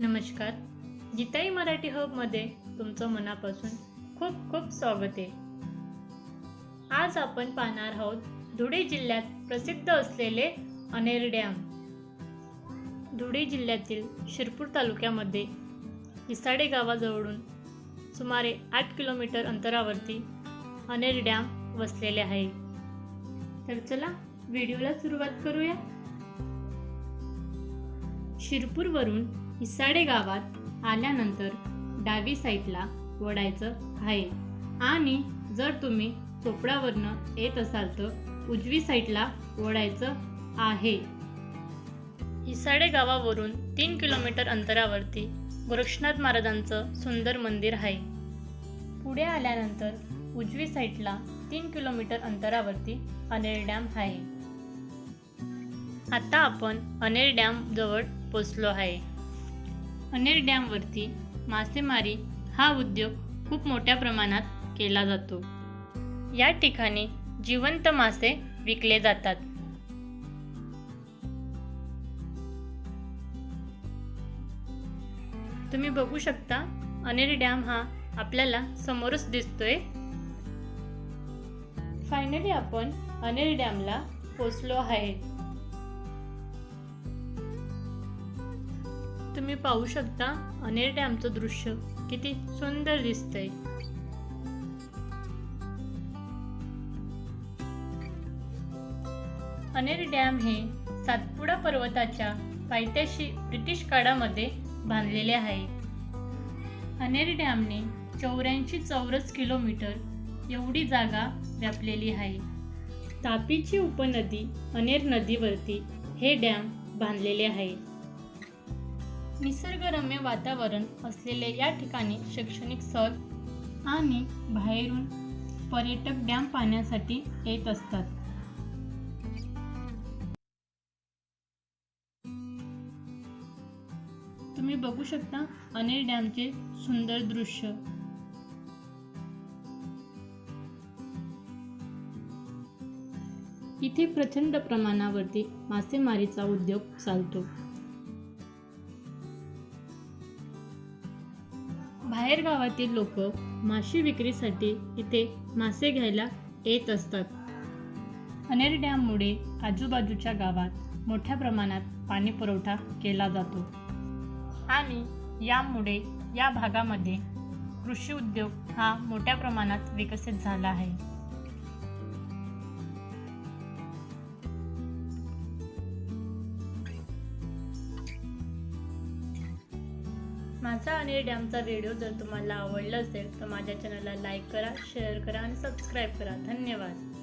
नमस्कार. गीताई मराठी हबमध्ये तुमचं मनापासून खूप खूप स्वागत आहे. आज आपण पाहणार आहोत धुळे जिल्ह्यात प्रसिद्ध असलेले अनेर डॅम. धुळे जिल्ह्यातील शिरपूर तालुक्यामध्ये इसाडे गावाजवळून सुमारे आठ किलोमीटर अंतरावरती अनेर डॅम वसलेले आहे. तर चला व्हिडिओला सुरुवात करूया. शिरपूरवरून इसाडे गावात आल्यानंतर डावी साईडला वडायचं आहे. आणि जर तुम्ही चोपडावरनं येत असाल तर उजवी साईडला वडायचं आहे. इसाडे गावावरून तीन किलोमीटर अंतरावरती गोरक्षनाथ महाराजांचं सुंदर मंदिर आहे. पुढे आल्यानंतर उजवी साईडला तीन किलोमीटर अंतरावरती अनेर डॅम आहे. आता आपण अनेर डॅम जवळ पोचलो आहे. अनेर डॅमवरती मासेमारी हा उद्योग खूप मोठ्या प्रमाणात केला जातो. या ठिकाणी जिवंत मासे विकले जातात. तुम्ही बघू शकता अनेर डॅम हा आपल्याला समोरच दिसतोय. फायनली आपण अनेर डॅमला पोचलो आहे. तुम्ही पाहू शकता अनेर डॅमचं दृश्य. किती सुंदर दिसतंय. अनेर डॅम हे सातपुडा पर्वताच्या पायथ्याशी ब्रिटिश काळामध्ये बांधलेले आहे. अनेर डॅमने चौऱ्याऐंशी चौरस किलोमीटर एवढी जागा व्यापलेली आहे. तापीची उपनदी अनेर नदीवरती हे डॅम बांधलेले आहे. निसर्गरम्य वातावरण असलेले या ठिकाणी शैक्षणिक सहल आणि बाहेरून पर्यटक डॅम पाहण्यासाठी येत असतात. तुम्ही बघू शकता अनेर डॅमचे सुंदर दृश्य. इथे प्रचंड प्रमाणावरती मासेमारीचा उद्योग चालतो. बाहेर गावातील लोक मासे विक्रीसाठी इथे मासे घ्यायला येत असतात. अनेर डॅममुळे आजूबाजूच्या गावात मोठ्या प्रमाणात पाणी पुरवठा केला जातो. आणि यामुळे या भागामध्ये कृषी उद्योग हा मोठ्या प्रमाणात विकसित झाला आहे. माझा अनिल डॅमचा व्हिडिओ जर तुम्हाला आवडला असेल तर माझ्या चॅनलला लाईक करा शेअर करा आणि सबस्क्राईब करा. धन्यवाद.